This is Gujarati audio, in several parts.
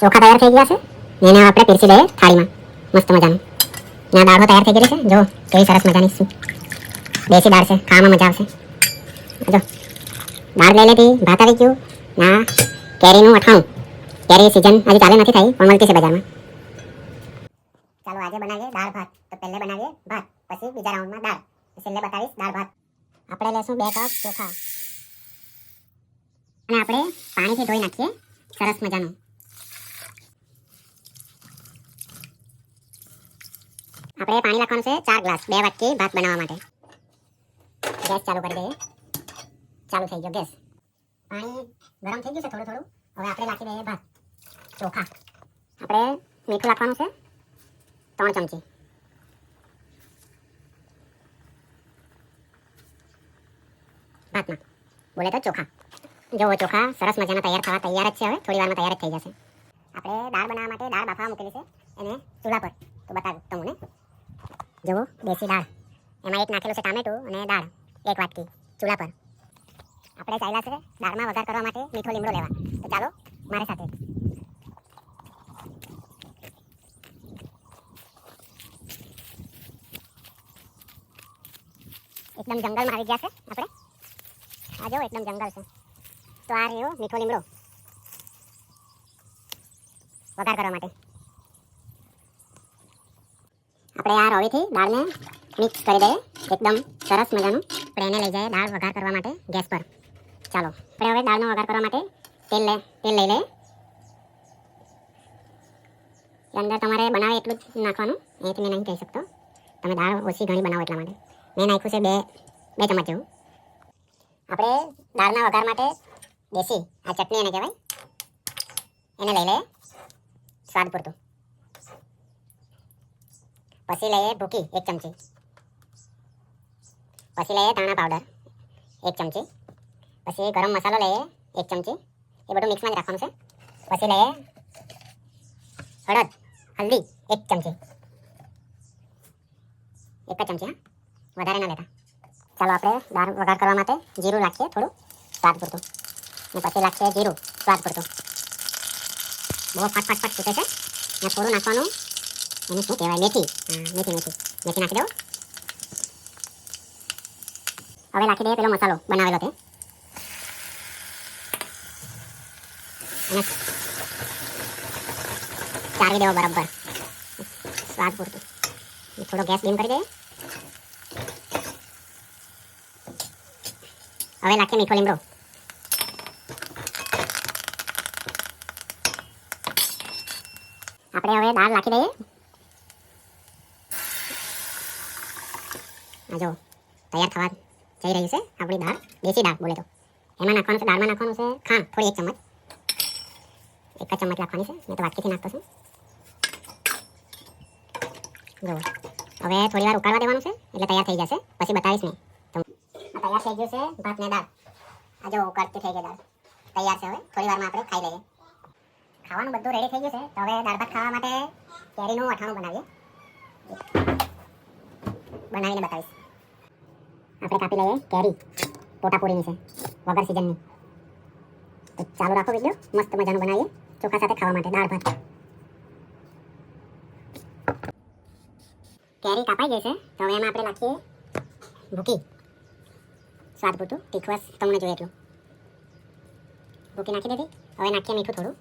ચોખા તૈયાર થઈ ગયા છે. ને એને આપણે પીરસી લઈએ થાળીમાં. મસ્ત મજાનું. ને દાળો તૈયાર થઈ ગયેલી છે. જો, કેવી સરસ મજાની શું દેશી દાળ છે. ખાવામાં મજા આવશે. જો, દાળ લઈ લેતી ભાત આવી ગયું. ના કેરીનું અઠાણું કેરી સીઝન હજી ચાલે નથી થઈ, પણ મળતી છે બજારમાં. ચાલો, આજે બનાવીએ દાળ ભાત. તો પહેલે બનાવીએ ભાત, પછી બીજા રાઉન્ડમાં દાળ. છેલ્લે બતાવીશ દાળ ભાત. આપણે લેશું બે કપ ચોખા. અને આપણે પાણીથી ધોઈ નાખીએ. સરસ મજાનું. આપણે પાણી રાખવાનું છે ચાર ગ્લાસ, બે વાટકી ભાત બનાવવા માટે. ગેસ ચાલુ કરી દઈએ. ચાલુ થઈ ગયો, ગેસ. પાણી ગરમ થઈ ગયું છે થોડું થોડું. હવે આપણે રાખી દઈએ ભાત. ચોખા. આપણે મીઠું રાખવાનું છે. ત્રણ ચમચી. ભાતમાં. બોલે તો ચોખા. જોવો ચોખા સરસ મજાના તૈયાર થવા તૈયાર જ છે હવે. થોડી વારમાં તૈયાર જ થઈ જશે. આપણે દાળ બનાવવા માટે દાળ બાફવા મૂકેલી છે. એને ચૂલા પર. તો બતાવું જુઓ, દેશી દાળ. એમાં એક નાખેલું છે ટામેટું અને દાળ, એક વાટકી ચૂલા પર. આપણે ચાલ્યા છે દાળમાં વઘાર કરવા માટે મીઠો લીમડો લેવા. તો ચાલો, મારી સાથે. એકદમ જંગલમાં આવી ગયા છે આપણે. આ જો, એકદમ જંગલ છે. તો આ રહ્યો મીઠો લીમડો. વઘાર કરવા માટે. આપણે આ રવીથી દાળને મિક્સ કરી દઈએ. એકદમ સરસ મજાનું. આપણે એને લઈ જઈએ દાળ વઘાર કરવા માટે ગેસ પર. ચાલો, આપણે હવે દાળનો વઘાર કરવા માટે તેલ લે તેલ લઈ લઈએ. એ અંદર તમારે બનાવે એટલું જ નાખવાનું. એથી મેં નહીં કહી શકતો. તમે દાળ ઓછી ઘણી બનાવો એટલા માટે. મેં નાખ્યું છે બે બે ચમચ જેવું. આપણે દાળના વઘાર માટે દેશી, આ ચટણી એને કહેવાય. એને લઈ લઈએ. સ્વાદ પૂરતું. પછી લઈએ ભૂકી એક ચમચી પછી લઈએ ધાણા પાવડર એક ચમચી પછી ગરમ મસાલો લઈએ એક ચમચી એ બધું મિક્સમાં જ રાખવાનું છે પછી લઈએ હળદ હલ્દી એક ચમચી એક જ ચમચી હા વધારે ના લેતા ચાલો આપણે દાળ વઘાર કરવા માટે જીરું નાખીએ થોડું સ્વાદ પૂરતું અને પછી નાખીએ જીરું સ્વાદ પૂરતું બહુ ફાટ ફાટ ફાટ છૂટે છે ને થોડું નાખવાનું એને શું કહેવાય? મેથી. મેથી મેથી. મેથી નાખી દો હવે નાખી દઈએ પેલો મસાલો બનાવેલો તે અને દેવો બરાબર. સ્વાદ પૂરતું. થોડો ગેસ ડીમ કરી દઈએ. હવે નાખીએ મીઠો લીમડો. આપણે હવે દાળ નાખી દઈએ. આ જો, તૈયાર થવા જઈ રહ્યું છે આપણી દાળ, દેશી દાળ, બોલે તો. એમાં નાખવાનું છે, દાળમાં નાખવાનું છે ખાંડ, થોડી એક ચમચ. એક જ ચમચ નાખવાની છે, મેં તો વાટકીથી નાખતો છું. જો, હવે થોડી વાર ઉકાળવા દેવાનું છે, એટલે તૈયાર થઈ જશે. પછી બતાવીશ ને તો તૈયાર થઈ ગયું છે, ભાત ને દાળ. આ જો થઈ ગઈ દાળ. તૈયાર છે હવે, થોડી વારમાં આપણે ખાઈ લઈએ. ખાવાનું બધું રેડી થઈ ગયું છે, તો હવે દાળ ભાત ખાવા માટે કેરીનું અઠાણું બનાવીએ. બનાવીને બતાવીશ. આપણે કાપી લઈએ કેરી પોટાપોરીની છે વગર સિઝનની તો ચાલુ રાખો વીડિયો મસ્ત મજાનું બનાવીએ ચોખા સાથે ખાવા માટે દાળ ભાત કેરી કાપાઈ ગઈ છે તો હવે એમાં આપણે નાખીએ ભૂકી સ્વાદ પૂરતું તીખવાસ તમને જોઈએ એટલું ભૂકી નાખી દીધી હવે નાખીએ મીઠું થોડું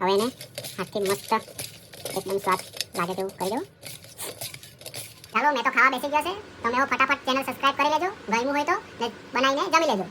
હવે એને હાથથી મસ્ત એકદમ સ્વાદ લાગે તેવું કરી દો ચાલો, મેં તો ખાવા બેસી ગયો છે. તમે ફટાફટ ચેનલ સબસ્ક્રાઇબ કરી લેજો. ગમ્યું હોય તો બનાવીને જમી લેજો.